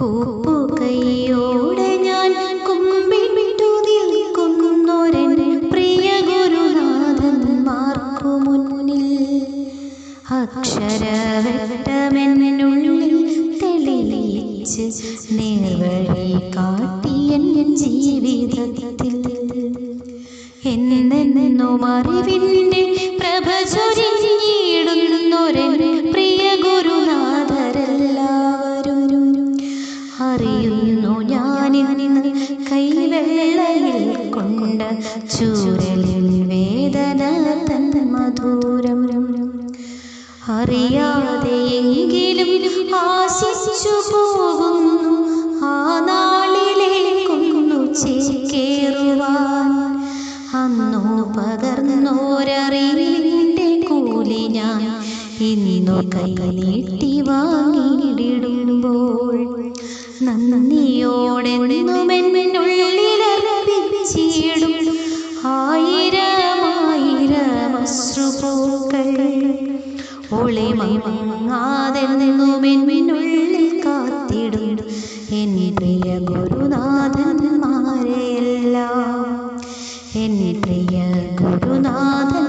കൂപ്പുകൈയോടെ ഞാൻ കുമ്പിട്ടു നിൽക്കുന്നൊരൻ പ്രിയ ഗുരുനാഥന്മാർക്കു മുന്നിൽ. അക്ഷരവട്ടമെന്നുള്ളിൽ തെളിയിച്ച് നേർവഴി കാട്ടിയൻ ജീവിതത്തിൽ. എന്നെന്നും അറിവിന്റെ ചൂരലിൽ വേദന തൻ മധുരം അറിയാതെയെങ്കിലും ആശിച്ചു പോകുന്നു. ആ നാളിലേക്കൊന്നു ചേക്കേറുവാൻ അന്നു പകർന്നോരറിവിന്റെ കൂലി ഞാൻ ഇന്നു കൈ നീട്ടി വാങ്ങിയിടുമ്പോൾ ഒളി മങ്ങാതെന്നുമെന്നുള്ളിൽ കാത്തിടും. എന്റെ പ്രിയ ഗുരുനാഥന്മാരെയെല്ലാം എന്റെ പ്രിയ ഗുരുനാഥൻ